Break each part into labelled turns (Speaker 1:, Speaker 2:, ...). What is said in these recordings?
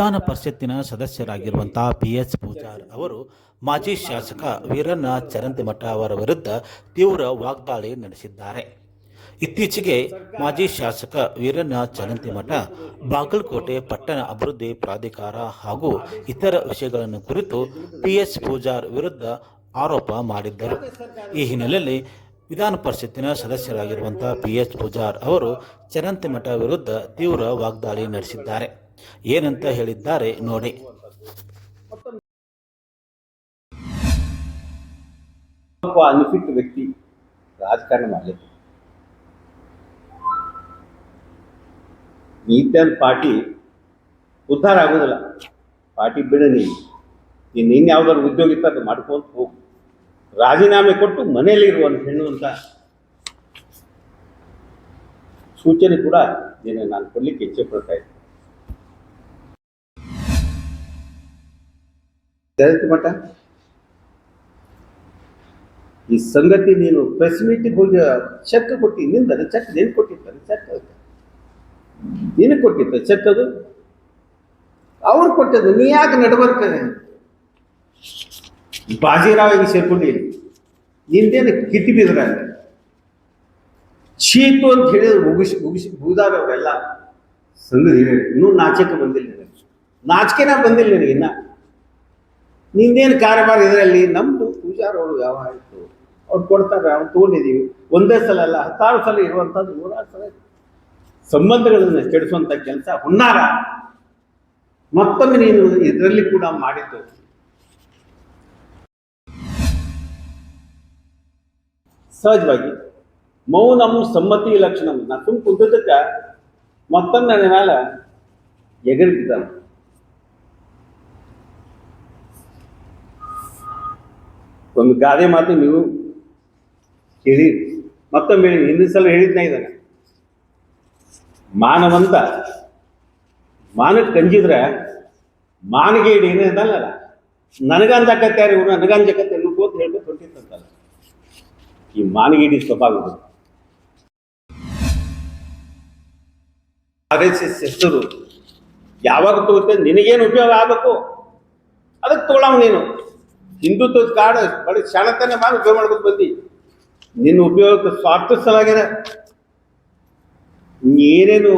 Speaker 1: ವಿಧಾನ ಪರಿಷತ್ತಿನ ಸದಸ್ಯರಾಗಿರುವಂತಹ P H Pujar ಅವರು ಮಾಜಿ ಶಾಸಕ ವೀರಣ್ಣ ಚರಂತಿಮಠ ಅವರ ವಿರುದ್ಧ ತೀವ್ರ ವಾಗ್ದಾಳಿ ನಡೆಸಿದ್ದಾರೆ. ಇತ್ತೀಚೆಗೆ ಮಾಜಿ ಶಾಸಕ ವೀರಣ್ಣ ಚರಂತಿಮಠ ಬಾಗಲಕೋಟೆ ಪಟ್ಟಣ ಅಭಿವೃದ್ಧಿ ಪ್ರಾಧಿಕಾರ ಹಾಗೂ ಇತರ ವಿಷಯಗಳನ್ನು ಕುರಿತು ಪಿ ಎಚ್ ಪೂಜಾರ್ ವಿರುದ್ಧ ಆರೋಪ ಮಾಡಿದ್ದರು. ಈ ಹಿನ್ನೆಲೆಯಲ್ಲಿ ವಿಧಾನ ಪರಿಷತ್ತಿನ ಸದಸ್ಯರಾಗಿರುವಂತಹ ಪಿ ಎಚ್ ಪೂಜಾರ್ ಅವರು ಚರಂತಿಮಠ ವಿರುದ್ಧ ತೀವ್ರ ವಾಗ್ದಾಳಿ ನಡೆಸಿದ್ದಾರೆ. ಏನಂತ ಹೇಳಿದ್ದಾರೆ ನೋಡಿ.
Speaker 2: ಅನ್ಫಿಟ್ ವ್ಯಕ್ತಿ ರಾಜಕಾರಣ ಮಾಡಲಿಕ್ಕೆ. ನೀತ್ಯಂತ ಪಾರ್ಟಿ ಉದ್ಧಾರ ಆಗೋದಿಲ್ಲ. ಪಾರ್ಟಿ ಬಿಡ ನೀನು. ನೀನು ಇನ್ನು ಯಾವ್ದಾದ್ರು ಉದ್ಯೋಗ ಇತ್ತು ಅದು ಮಾಡ್ಕೊಂತ ಹೋಗು. ರಾಜೀನಾಮೆ ಕೊಟ್ಟು ಮನೆಯಲ್ಲಿ ಇರುವಂತ ಹೆಣ್ಣು ಅಂತ ಸೂಚನೆ ಕೂಡ ನಿನ್ನೆ ನಾನು ಕೊಡ್ಲಿಕ್ಕೆ ಇಚ್ಛೆ ಪಡ್ತಾ ಇದ್ದೆ. ಜಯಂತಿ ಮಠ? ಈ ಸಂಗತಿ ನೀನು ಪ್ರೆಸ್ ಮೀಟಿಗೆ ಹೋಗಿ ಚೆಕ್ ಕೊಟ್ಟಿ ನಿಂದ ಚೆಕ್ ನೀನು ಕೊಟ್ಟಿರ್ತಾರೆ ಚೆಕ್ ನಿನಗೆ ಕೊಟ್ಟಿತ್ತ ಚೆಕ್ ಅದು. ಅವ್ರು ಕೊಟ್ಟದ್ದು, ನೀ ಯಾಕೆ ನಡ್ಬರ್ಕದೆ ಬಾಜಿರಾವಿಗೆ ಸೇರ್ಕೊಂಡಿ ನಿಂದೇನು ಕಿತ್ತಿ ಬಿದ್ರ? ಚೀತು ಅಂತ ಹೇಳಿದ್ರೆ ಮುಗಿಸಿ ಮುಗಿಸಿ ಬೂದಾರವರೆಲ್ಲ ಹಿರಿಯರು ಇನ್ನೂ ನಾಚಿಕೆ ಬಂದಿಲ್ಲ ನಾಚಿಕೆನ ಬಂದಿಲ್ಲ ನನಗೆ ಇನ್ನ. ನಿಂದೇನು ಕಾರಬಾರ ಇದರಲ್ಲಿ? ನಮ್ಮದು ಅವರು ಯಾವ ಆಯಿತು ಅವ್ರು ಕೊಡ್ತಾರೆ, ಅವ್ರು ತೊಗೊಂಡಿದ್ದೀವಿ. ಒಂದೇ ಸಲ ಅಲ್ಲ ಹತ್ತಾರು ಸಲ ಇರುವಂಥದ್ದು, ನೂರಾರು ಸಲ ಸಂಬಂಧಗಳನ್ನು ಕೆಡಿಸುವಂಥ ಕೆಲಸ ಹುನ್ನಾರ. ಮತ್ತೊಮ್ಮೆ ನೀನು ಇದರಲ್ಲಿ ಕೂಡ ಮಾಡಿದ್ದು. ಸಹಜವಾಗಿ, ಮೌನಂ ಸಮ್ಮತಿ ಲಕ್ಷಣ. ನಾ ಸುಮ್ ಕುಂತದಕ್ಕೆ ಮತ್ತೊಮ್ಮೆ ನನ್ನ ಮೇಲೆ ಎಗರಿದ್ದಾನೆ ಒಂದು ಗಾದೆ ಮಾತು ನೀವು ಕೇಳಿರಿ ಮತ್ತೊಮ್ಮೆ ಹಿಂದಿನ ಸಲ ಹೇಳಿದ್ನ ಇದ್ದಾನೆ ಮಾನವಂತ ಮಾನಕ್ಕೆ ಕಂಜಿದ್ರೆ ಮಾನಿಗೆ ಇಡಿ ಏನಿದಲ್ಲ ನನಗಂಜಕತ್ಯಾರ ಇವ್ರು ನನಗಂಜಕತ್ತೆ ಅಂತ ಹೇಳ್ಬೇಕು ಹೊಂಟಿತ್ತಂತಲ್ಲ ಈ ಮಾನಗೇಡಿ ಸ್ವಭಾವ ಇದು. ಆರ್ ಎಸ್ ಎಸ್ ಹೆಸರು ಯಾವಾಗ ತಗೋತೇನೆ ನಿನಗೇನು ಉಪಯೋಗ ಆಗಬೇಕು? ಅದಕ್ಕೆ ತಗೊಳವ್ ನೀನು. ಹಿಂದುತ್ವದ ಕಾಡು ಬಳಿ ಶಾಣತನ ಮಾಡಿ ಉಪಯೋಗ ಮಾಡ್ಕೊಂಡು ಬಂದಿ. ನಿನ್ನ ಉಪಯೋಗಕ್ಕೆ ಸ್ವಾರ್ಥ ಸಲಾಗ್ಯದ ಏನೇನು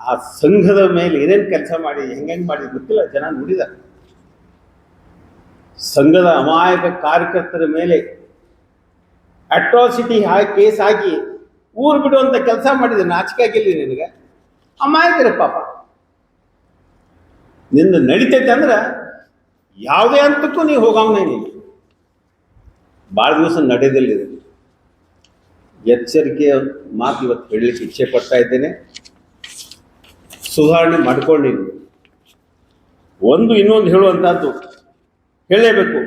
Speaker 2: ಆ ಸಂಘದ ಮೇಲೆ ಏನೇನು ಕೆಲಸ ಮಾಡಿ, ಹೆಂಗೆಂಗೆ ಮಾಡಿ ಗೊತ್ತಿಲ್ಲ, ಜನ ನೋಡಿದ. ಸಂಘದ ಅಮಾಯಕ ಕಾರ್ಯಕರ್ತರ ಮೇಲೆ ಅಟ್ರಾಸಿಟಿ ಹಾಕಿ ಕೇಸ್ ಹಾಕಿ ಊರು ಬಿಡುವಂತ ಕೆಲಸ ಮಾಡಿದೆ ನಾಚಿಕೆ ಆಗಿಲ್ಲ ನಿನಗೆ. ಅಮಾಯಕರ ಪಾಪ. ನಿಂದು ನಡಿತೈತೆ ಅಂದ್ರೆ ಯಾವುದೇ ಹಂತಕ್ಕೂ ನೀವು ಹೋಗವನೇ ನೀವು ಭಾಳ ದಿವಸ ನಡೆದಿಲ್ಲ ಇದು. ಎಚ್ಚರಿಕೆಯ ಮಾತು ಇವತ್ತು ಹೇಳಲಿಕ್ಕೆ ಇಚ್ಛೆ ಪಡ್ತಾ ಇದ್ದೇನೆ. ಸುಧಾರಣೆ ಮಾಡ್ಕೊಂಡಿದ್ದು ಒಂದು ಇನ್ನೊಂದು ಹೇಳುವಂಥದ್ದು ಹೇಳಲೇಬೇಕು.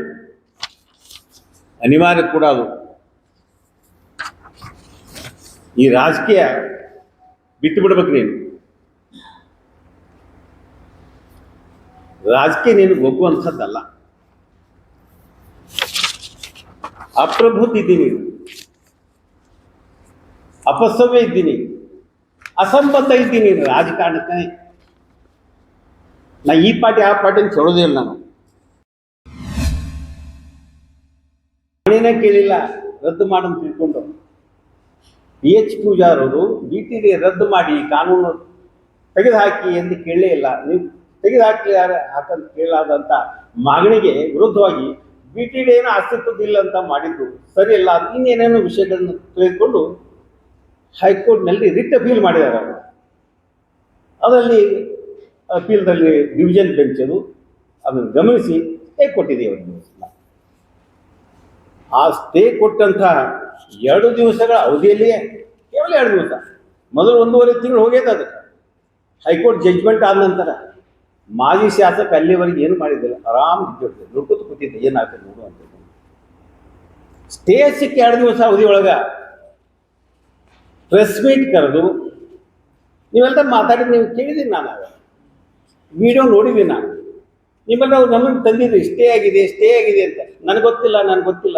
Speaker 2: ಅನಿವಾರ್ಯ ಕೂಡ ಅದು. ಈ ರಾಜಕೀಯ ಬಿಟ್ಟು ಬಿಡ್ಬೇಕು ನೀನು. ರಾಜಕೀಯ ನಿನಗೆ ಒಗ್ಗುವಂಥದ್ದಲ್ಲ. ಅಪ್ರಭುತಿ ಇದ್ದೀನಿ ಅಪಸವ್ಯ ಇದ್ದೀನಿ. ಅಸಂಬದ್ಧ ಇದ್ದೀನಿ ರಾಜಕಾರಣಕ್ಕೆ. ನಾ ಈ ಪಾರ್ಟಿ ಆ ಪಾಟಿನ ಚೊಡೋದೇ ಇಲ್ಲ ನಾನು. ಮಣಿನೇ ಕೇಳಿಲ್ಲ, ರದ್ದು ಮಾಡಂತ ತಿಳ್ಕೊಂಡು. ಬಿ ಎಚ್ ಪೂಜಾರವರು ಬಿ ಟಿ ಡಿ ರದ್ದು ಮಾಡಿ ಕಾನೂನು ತೆಗೆದುಹಾಕಿ ಎಂದು ಕೇಳಲೇ ಇಲ್ಲ. ನೀವು ತೆಗೆದುಹಾಕಿ ಯಾರು? ಹಾಕಂತ ಕೇಳಲಾದಂಥ ಮಾಗಣಿಗೆ ವಿರುದ್ಧವಾಗಿ ಬಿ ಟಿ ಡಿ ಏನೋ ಅಸ್ತಿತ್ವದಿಲ್ಲ ಅಂತ ಮಾಡಿದ್ದು ಸರಿ ಇಲ್ಲ ಅದು ಇನ್ನೇನೇನೋ ವಿಷಯಗಳನ್ನು ತಿಳಿದುಕೊಂಡು ಹೈಕೋರ್ಟ್ನಲ್ಲಿ ರಿಟ್ ಅಪೀಲ್ ಮಾಡಿದ್ದಾರೆ ಅವರು. ಅದರಲ್ಲಿ ಅಪೀಲ್ದಲ್ಲಿ ಡಿವಿಷನ್ ಬೆಂಚ್ ಅದು. ಅದನ್ನು ಗಮನಿಸಿ ಸ್ಟೇ ಕೊಟ್ಟಿದೆ ಆ ಸ್ಟೇ ಕೊಟ್ಟಂಥ ಎರಡು ದಿವಸಗಳ ಅವಧಿಯಲ್ಲಿಯೇ, ಕೇವಲ ಎರಡು ದಿವಸ, ಮೊದಲು ಒಂದೂವರೆ ತಿಂಗಳು ಹೋಗ್ಯದ ಅದಕ್ಕೆ ಹೈಕೋರ್ಟ್ ಜಜ್ಮೆಂಟ್ ಆದ ನಂತರ ಮಾಜಿ ಶಾಸಕ ಅಲ್ಲಿವರೆಗೆ ಏನು ಮಾಡಿದ್ದಿಲ್ಲ? ಆರಾಮ್ ಇದ್ದಿರ್ತಿದ್ದೆ ನುಡ್ಕೊತ ಕೂತಿದ್ದೆ. ಏನಾಗ್ತದೆ ನೋಡು ಅಂತ ಸ್ಟೇ ಸಿಕ್ಕಿ ಎರಡು ದಿವಸ ಅವಧಿ ಒಳಗೆ ಪ್ರೆಸ್ ಮೀಟ್ ಕರೆದು ನೀವೆಲ್ಲ ಮಾತಾಡಿದ್ದು ನೀವು ಕೇಳಿದ್ದೀನಿ ನಾನು ವಿಡಿಯೋ ನೋಡಿದ್ದೀನಿ ನಾನು. ನಿಮ್ಮಲ್ಲಿ ನಾವು ನಮಗೆ ತಂದಿದ್ರಿ. ಸ್ಟೇ ಆಗಿದೆ ಸ್ಟೇ ಆಗಿದೆ ಅಂತ. ನನಗೆ ಗೊತ್ತಿಲ್ಲ ನನಗೆ ಗೊತ್ತಿಲ್ಲ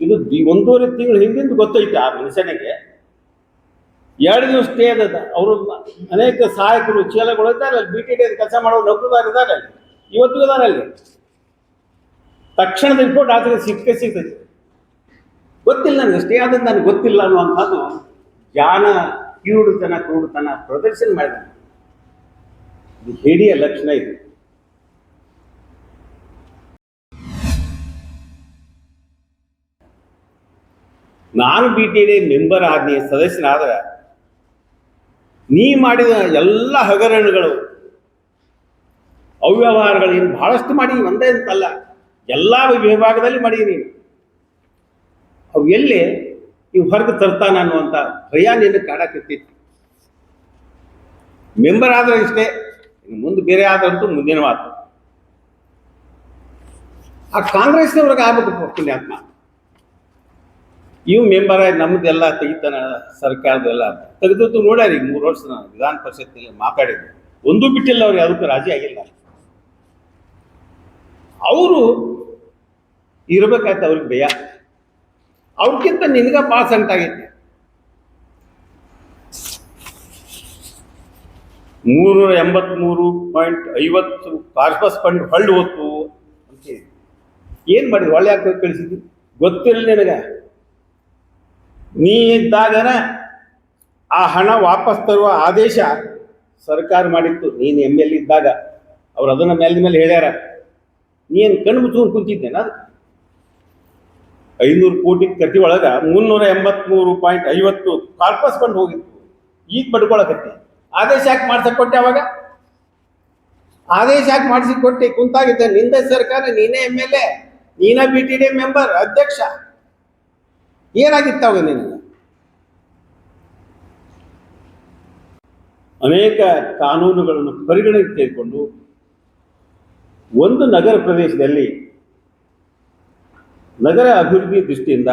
Speaker 2: ಇದು ಒಂದೂವರೆ ತಿಂಗಳು ಹಿಂದಿಂದ ಗೊತ್ತೈತೆ ಆ ಮನುಷ್ಯನಿಗೆ. ಎರಡು ದಿವಸ ಸ್ಟೇ ಅದ ಅವರು ಅನೇಕ ಸಹಾಯಕರು, ಚೇಲಗಳು ಇದ್ದಾರೆ ಅಲ್ಲಿ ಬಿ ಟಿ ಡಿ ಕೆಲಸ ಮಾಡೋ ನೌಕರದಾರ ಇದ್ದಾರೆ ಅಲ್ಲಿ. ಇವತ್ತು ಇದಾರೆ ಅಲ್ಲಿ. ತಕ್ಷಣದ ರಿಪೋರ್ಟ್ ಆದರೆ ಸಿಕ್ಕೇ ಸಿಗ್ತದೆ. ಗೊತ್ತಿಲ್ಲ ನನಗೆ ಸ್ಟೇ ಆದ ನನಗೆ ಗೊತ್ತಿಲ್ಲ ಅನ್ನುವಂಥದ್ದು ಜ್ಞಾನ ಕಿರುಡುತನ ಕೂಡುತನ ಪ್ರದರ್ಶನ ಮಾಡಿದ ಇದು ಹೇಡಿಯ ಲಕ್ಷಣ ಇದು. ನಾನು ಬಿ ಟಿ ಡಿ ಮೆಂಬರ್ ಆದ್ನಿ ಸದಸ್ಯನಾದ್ರೆ ನೀ ಮಾಡಿದ ಎಲ್ಲ ಹಗರಣಗಳು, ಅವ್ಯವಹಾರಗಳು ಏನು ಬಹಳಷ್ಟು ಮಾಡಿ ಒಂದೇ ಅಂತಲ್ಲ. ಎಲ್ಲ ವಿಭಾಗದಲ್ಲಿ ಮಾಡಿ ನೀನು. ಅವು ಎಲ್ಲಿ? ನೀವು ಹೊರಗೆ ತರ್ತಾನ ಅನ್ನುವಂಥ ಭಯ ನಿನ್ನ ಕಾಡಕತ್ತಿತ್ತು ಮೆಂಬರ್ ಆದ್ರೆ ಇಷ್ಟೇ ಮುಂದೆ ಬೇರೆ ಆದ್ರಂತೂ ಮುಂದಿನ ಮಾತು. ಆ ಕಾಂಗ್ರೆಸ್ನವ್ರಿಗೆ ಆಗ್ಬೇಕು ಪುಣ್ಯಾತ್ಮ ಇವು ಮೆಂಬರ್ ಆಗಿ ನಮ್ದೆಲ್ಲ ತೆಗಿತಾನ ಸರ್ಕಾರದೆಲ್ಲ. ತೆಗೆದದ್ದು ನೋಡ್ಯಾರ ಈಗ ಮೂರು ವರ್ಷ ನಾನು ವಿಧಾನ ಪರಿಷತ್ತಿನಲ್ಲಿ ಮಾತಾಡಿದ್ದು. ಒಂದು ಬಿಟ್ಟಿಲ್ಲ ಅವ್ರು, ಯಾವುದಕ್ಕೂ ರಾಜಿ ಆಗಿಲ್ಲ. ಅವರು ಇರ್ಬೇಕಾಯ್ತು ಅವ್ರಿಗೆ ಭಯ. ಅವ್ರಿಗಿಂತ ನಿನಗ ಭಾಳ ಸಂಟಾಗೈತಿ ಮೂರ್ನೂರ ಎಂಬತ್ಮೂರು ಪಾಯಿಂಟ್ ಐವತ್ತು ಕಾರ್ಪಸ್ ಫಂಡ್ ಹೊಳ್ಳು ಹೋತು ಅಂತ ಏನು ಮಾಡಿದ್ರು? ಒಳ್ಳೆ ಯಾಕೆ ಕಳಿಸಿದ್ವಿ ಗೊತ್ತಿರಲಿ ನಿನಗೆ. ನೀ ಇದ್ದಾಗನ ಆ ಹಣ ವಾಪಸ್ ತರುವ ಆದೇಶ ಸರ್ಕಾರ ಮಾಡಿತ್ತು. ನೀನು ಎಂ ಎಲ್ ಇದ್ದಾಗ ಅವ್ರು ಅದನ್ನ ಮೇಲೆ ಮೇಲೆ ಹೇಳ್ಯಾರ. ನೀನು ಕಣ್ಣು ಮುಚ್ಕೊಂಡು ಕುಂತಿದ್ದೇನೆ ಅದು? ಐನೂರು ಕೋಟಿ ಕಟ್ಟಿ ಒಳಗೆ ಮುನ್ನೂರ ಎಂಬತ್ಮೂರು ಪಾಯಿಂಟ್ ಐವತ್ತು ಕಾರ್ಪಸ್ ಹೋಗಿತ್ತು. ಈಗ ಬಡ್ಕೊಳಕತ್ತಿ. ಆದೇಶ ಯಾಕೆ ಮಾಡ್ಸಕ್ ಕೊಟ್ಟೆ ಅವಾಗ? ಆದೇಶ ಯಾಕೆ ಮಾಡಿಸಿ ಕೊಟ್ಟೆ ಕುಂತಾಗಿದ್ದೆ ನಿಂದ ಸರ್ಕಾರ, ನೀನೇ ಎಂ ಎಲ್ ಎ, ನೀನೇ ಬಿ ಟಿ ಡಿ ಮೆಂಬರ್, ಅಧ್ಯಕ್ಷ. ಏನಾಗಿತ್ತು ಅವಾಗ ನಿನಗೆ? ಅನೇಕ ಕಾನೂನುಗಳನ್ನು ಪರಿಗಣನೆಗೆ ತೆಗೆದುಕೊಂಡು ಒಂದು ನಗರ ಪ್ರದೇಶದಲ್ಲಿ ನಗರ ಅಭಿವೃದ್ಧಿ ದೃಷ್ಟಿಯಿಂದ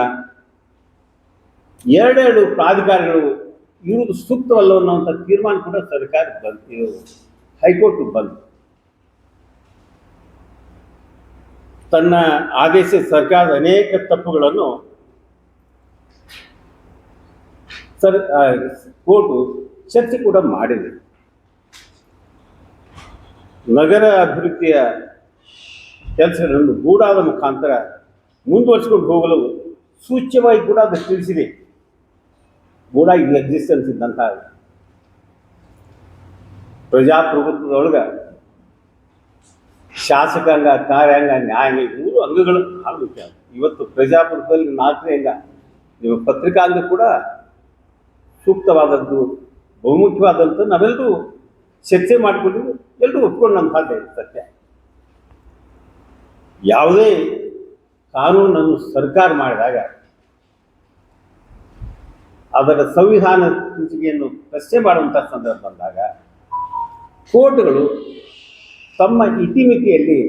Speaker 2: ಎರಡೆರಡು ಪ್ರಾಧಿಕಾರಗಳು ಇರುವುದು ಸೂಕ್ತವಲ್ಲ ಅನ್ನುವಂಥ ತೀರ್ಮಾನ ಕೂಡ ಸರ್ಕಾರ ಬಂತು. ಹೈಕೋರ್ಟ್ ಬಂತು. ತನ್ನ ಆದೇಶ ಸರ್ಕಾರದ ಅನೇಕ ತಪ್ಪುಗಳನ್ನು ಸರ್ ಕೋರ್ಟು ಚರ್ಚೆ ಕೂಡ ಮಾಡಿದೆ. ನಗರ ಅಭಿವೃದ್ಧಿಯ ಕೆಲಸಗಳನ್ನು ಗೂಡಾದ ಮುಖಾಂತರ ಮುಂದುವರಿಸಿಕೊಂಡು ಹೋಗಲು ಸೂಚ್ಯವಾಗಿ ಕೂಡ ಅದು ತಿಳಿಸಿದೆ. ಗೂಢ ಇದು ಎಕ್ಸಿಸ್ಟೆನ್ಸ್ ಇದ್ದಂತಹ ಪ್ರಜಾಪ್ರಭುತ್ವದೊಳಗ ಶಾಸಕಾಂಗ, ಕಾರ್ಯಾಂಗ, ನ್ಯಾಯಾಂಗ ಮೂರು ಅಂಗಗಳು ಮುಖ್ಯ ಇವತ್ತು ಪ್ರಜಾಪ್ರಭುತ್ವದಲ್ಲಿ ನಾಲ್ಕನೇ ಅಂಗ. ನಿಮ್ಮ ಪತ್ರಿಕಾಂಗ ಕೂಡ ಸೂಕ್ತವಾದದ್ದು ಬಹುಮುಖ್ಯವಾದಂಥ ನಾವೆಲ್ಲರೂ ಚರ್ಚೆ ಮಾಡಿಕೊಂಡು ಎಲ್ಲರೂ ಒಪ್ಕೊಂಡಂಥದ್ದೇ ಸತ್ಯ. ಯಾವುದೇ ಕಾನೂನನ್ನು ಸರ್ಕಾರ ಮಾಡಿದಾಗ ಅದರ ಸಂವಿಧಾನ ಸೂಚಿಕೆಯನ್ನು ಪ್ರಶ್ನೆ ಮಾಡುವಂಥ ಸಂದರ್ಭ ಬಂದಾಗ ಕೋರ್ಟ್ಗಳು ತಮ್ಮ ಇತಿಮಿತಿಯಲ್ಲಿ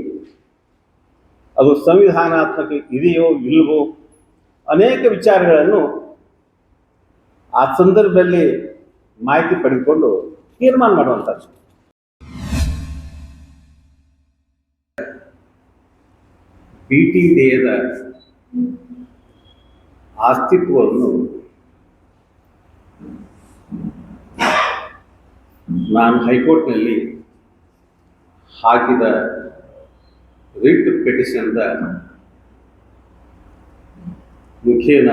Speaker 2: ಅದು ಸಂವಿಧಾನಾತ್ಮಕ ಇದೆಯೋ ಇಲ್ಲವೋ ಅನೇಕ ವಿಚಾರಗಳನ್ನು ಆ ಸಂದರ್ಭದಲ್ಲಿ ಮಾಹಿತಿ ಪಡೆದುಕೊಂಡು ತೀರ್ಮಾನ ಮಾಡುವಂಥದ್ದು. ಬಿ ಟಿ ದೇಯದ ಅಸ್ತಿತ್ವವನ್ನು ನಾನು ಹೈಕೋರ್ಟ್ನಲ್ಲಿ ಹಾಕಿದ ರಿಟ್ ಪೆಟಿಷನ್ದ ಮುಖೇನ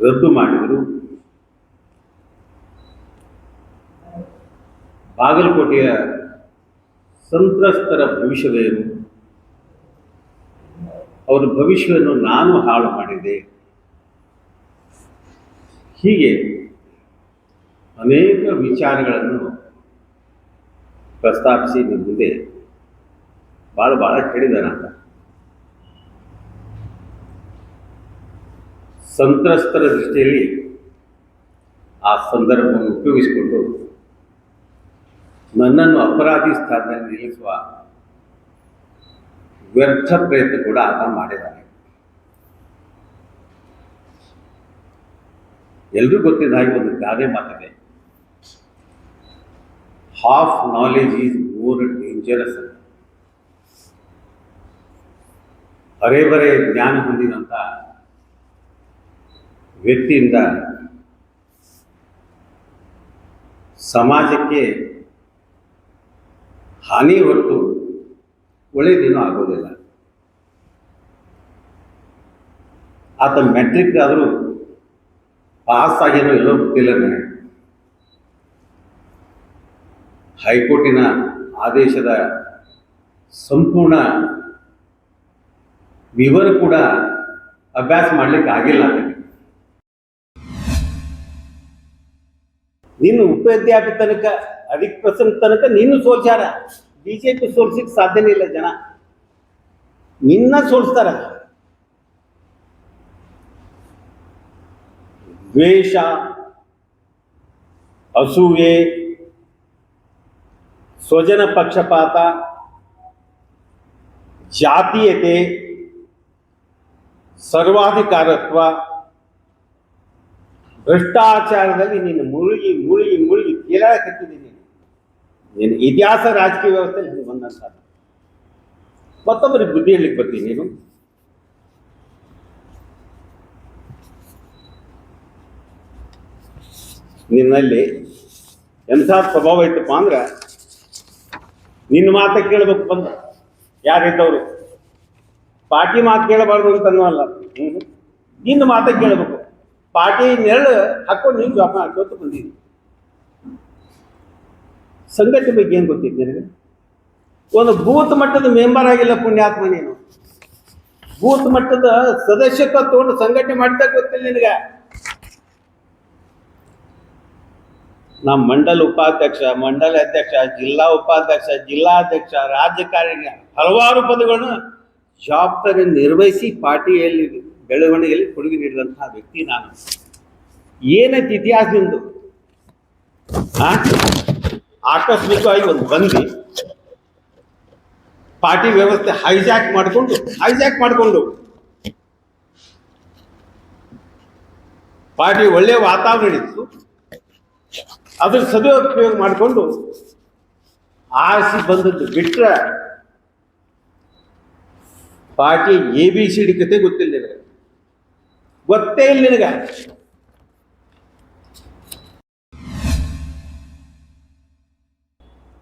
Speaker 2: ರದ್ದು ಮಾಡಿದರು. ಬಾಗಲಕೋಟೆಯ ಸಂತ್ರಸ್ತರ ಭವಿಷ್ಯವೇನು? ಅವರ ಭವಿಷ್ಯವನ್ನು ನಾನು ಹಾಳು ಮಾಡಿದೆ. ಹೀಗೆ ಅನೇಕ ವಿಚಾರಗಳನ್ನು ಪ್ರಸ್ತಾಪಿಸಿ ಮುಂದೆ ಭಾಳ ಭಾಳ ಹೇಳಿದಾನ ಸಂತ್ರಸ್ತರ ದೃಷ್ಟಿಯಲ್ಲಿ ಆ ಸಂದರ್ಭವನ್ನು ಉಪಯೋಗಿಸಿಕೊಂಡು ನನ್ನನ್ನು ಅಪರಾಧಿ ಸ್ಥಾನದಲ್ಲಿ ನಿಲ್ಲಿಸುವ ವ್ಯರ್ಥ ಪ್ರಯತ್ನ ಕೂಡ ಆತ ಮಾಡಿದ್ದಾನೆ. ಎಲ್ರಿಗೂ ಗೊತ್ತಿದ್ದ ಹಾಗೆ ಒಂದು ಗಾದೆ ಮಾತಿದೆ. Half knowledge is more dangerous ಅರೆ ಬರೆ ಜ್ಞಾನ ಹೊಂದಿದಂಥ ವ್ಯಕ್ತಿಯಿಂದ ಸಮಾಜಕ್ಕೆ ಹಾನಿ ಹೊರತು ಒಳ್ಳೆಯದೇನೂ ಆಗೋದಿಲ್ಲ. ಆತ ಮೆಟ್ರಿಕ್ ಆದರೂ ಪಾಸ್ ಆಗೇನೋ ಎಲ್ಲೋ ಗೊತ್ತಿಲ್ಲ ನನಗೆ ಹೈಕೋರ್ಟಿನ ಆದೇಶದ ಸಂಪೂರ್ಣ ವಿವರ ಕೂಡ ಅಭ್ಯಾಸ ಮಾಡಲಿಕ್ಕೆ ಆಗಿಲ್ಲ. ನೀನು ಉಪಾಧ್ಯಾಪಿ ತನಕ ಅಧಿಕ ಪ್ರಸಂಗ ತನಕ ನೀನು ಸೋಲ್ಸ್ಯಾರ ಬಿಜೆಪಿ ಸೋಲ್ಸಿಕ್ ಸಾಧ್ಯನೇ ಇಲ್ಲ ಜನ ನಿನ್ನ ಸೋಲ್ಸ್ತಾರ ದ್ವೇಷ ಅಸೂಯೆ ಸ್ವಜನ ಪಕ್ಷಪಾತ ಜಾತೀಯತೆ ಸರ್ವಾಧಿಕಾರತ್ವ ಭ್ರಷ್ಟಾಚಾರದಲ್ಲಿ ನೀನು ಮುಳುಗಿ ಮುಳುಗಿ ಮುಳುಗಿ ತೀರಾ ಕಟ್ಟಿದ್ದೀನಿ ನೀನು. ಇತಿಹಾಸ, ರಾಜಕೀಯ ವ್ಯವಸ್ಥೆಯಲ್ಲಿ ನೀನು ಬಂದಂತ ಮತ್ತೊಬ್ಬರಿಗೆ ಬುದ್ಧಿ ಹೇಳಲಿಕ್ಕೆ ಬರ್ತೀನಿ ನೀನು. ನಿನ್ನಲ್ಲಿ ಎಂಥ ಪ್ರಭಾವ ಇತ್ತಪ್ಪ ಅಂದ್ರೆ ನಿನ್ನ ಮಾತ ಕೇಳಬೇಕು ಬಂದ. ಯಾರಿದ್ದವರು? ಪಾರ್ಟಿ ಮಾತು ಕೇಳಬಾರ್ದು ಅಂತನೂ ಅಲ್ಲ. ನಿನ್ನ ಮಾತ ಕೇಳಬೇಕು. ಪಾರ್ಟಿ ನೆರಳು ಹಾಕೊಂಡು ನೀವು ಜಾಪ ಹಾಕೋತ ಬಂದಿದ್ದೀನಿ ಸಂಘಟನೆ ಬಗ್ಗೆ ಏನು ಗೊತ್ತಿತ್ತು ನಿನಗೆ? ಒಂದು ಬೂತ್ ಮಟ್ಟದ ಮೆಂಬರ್ ಆಗಿಲ್ಲ ಪುಣ್ಯಾತ್ಮ ನೀನು. ಬೂತ್ ಮಟ್ಟದ ಸದಸ್ಯತ್ವ ತಗೊಂಡು ಸಂಘಟನೆ ಮಾಡ್ತಾ ಗೊತ್ತಿಲ್ಲ ನಿನಗೆ. ನಮ್ಮ ಮಂಡಲ ಉಪಾಧ್ಯಕ್ಷ, ಮಂಡಲ ಅಧ್ಯಕ್ಷ, ಜಿಲ್ಲಾ ಉಪಾಧ್ಯಕ್ಷ ಜಿಲ್ಲಾಧ್ಯಕ್ಷ ರಾಜ್ಯ ಕಾರ್ಯ ಹಲವಾರು ಪದಗಳನ್ನು ಜವಾಬ್ದಾರಿ ನಿರ್ವಹಿಸಿ ಪಾರ್ಟಿಯಲ್ಲಿ ಬೆಳವಣಿಗೆಯಲ್ಲಿ ಕೊಡುಗೆ ನೀಡಿದಂತಹ ವ್ಯಕ್ತಿ ನಾನು. ಏನೈತಿ ಇತಿಹಾಸ ನಿಂದು ಆ? ಆಕಸ್ಮಿಕವಾಗಿ ಒಂದು ಬಂದು ಪಾರ್ಟಿ ವ್ಯವಸ್ಥೆ ಹೈಜಾಕ್ ಮಾಡಿಕೊಂಡು ಹೈಜಾಕ್ ಮಾಡಿಕೊಂಡು ಪಾರ್ಟಿ ಒಳ್ಳೆಯ ವಾತಾವರಣ ಇತ್ತು. ಅದ್ರ ಸದುಪಯೋಗ ಮಾಡಿಕೊಂಡು ಆರಿಸಿ ಬಂದದ್ದು ಬಿಟ್ರೆ party A B C D ಕತೆ ಗೊತ್ತಿಲ್ಲ ಗೊತ್ತೇ ಇಲ್ಲ ನಿನಗೆ.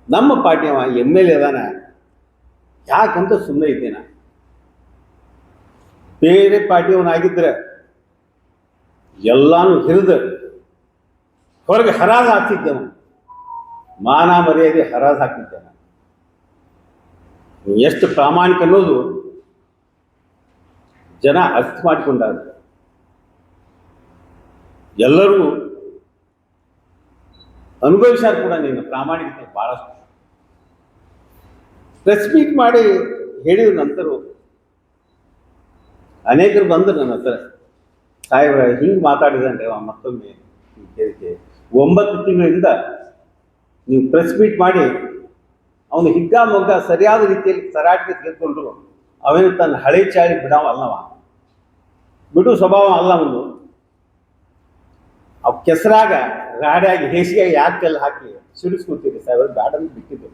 Speaker 2: ನಮ್ಮ ಪಾರ್ಟಿಯವ ಎಂ ಎಲ್ ಎ ಅದಾನ. ಯಾಕಂತ ಸುಮ್ಮನೆ ಇದ್ದೇನ? ಬೇರೆ ಪಾಟ್ಯವನಾಗಿದ್ರೆ ಎಲ್ಲಾನು ಹಿರಿದು ಹೊರಗೆ ಹರಾಜ್ ಹಾಕ್ತಿದ್ದೆವ ಮಾನ ಮರ್ಯಾದೆ ಹರಾಜ್ ಹಾಕಿದ್ದೇನೆ ಎಷ್ಟು ಪ್ರಾಮಾಣಿಕ ಅನ್ನೋದು ಜನ ಅರ್ಥ ಮಾಡಿಕೊಂಡಾರ. ಎಲ್ಲರೂ ಅನುಭವಿಸ್ಯಾರ ಕೂಡ ನೀನು, ಪ್ರಾಮಾಣಿಕತೆ ಭಾಳಷ್ಟು ಪ್ರೆಸ್ ಮೀಟ್ ಮಾಡಿ ಹೇಳಿದ ನಂತರ ಅನೇಕರು ಬಂದರು ನನ್ನ ಹತ್ರ. ಸಾಹೇಬ್ರ, ಹಿಂಗೆ ಮಾತಾಡಿದಂದ್ರೆ ಅವ ಮತ್ತೊಮ್ಮೆ ಈ ಕೇಳಿಕೆ ಒಂಬತ್ತು ತಿಂಗಳಿಂದ ನೀವು ಪ್ರೆಸ್ ಮೀಟ್ ಮಾಡಿ, ಅವನು ಹಿಗ್ಗ ಮೊಗ್ಗ ಸರಿಯಾದ ರೀತಿಯಲ್ಲಿ ತರಾಟಿಗೆ ತೆಗೆದುಕೊಂಡ್ರು. ಅವನು ತನ್ನ ಹಳೆ ಚಾಳಿ ಬಿಡವ ಅಲ್ಲವ. ಬಿಡು ಸ್ವಭಾವ ಅಲ್ಲ ಅವನು ಅವ್ ಕೆಸರಾಗ ರಾಡ್ಯಾಗಿ ಹೇಸಿಗೆ ಯಾಕೆ ಹಾಕಿ ಸಿಡಿಸ್ಕೊತೀರಿ ಸಾಹೇಬ್ ಬ್ಯಾಡಂತ ಬಿಟ್ಟಿದ್ದು.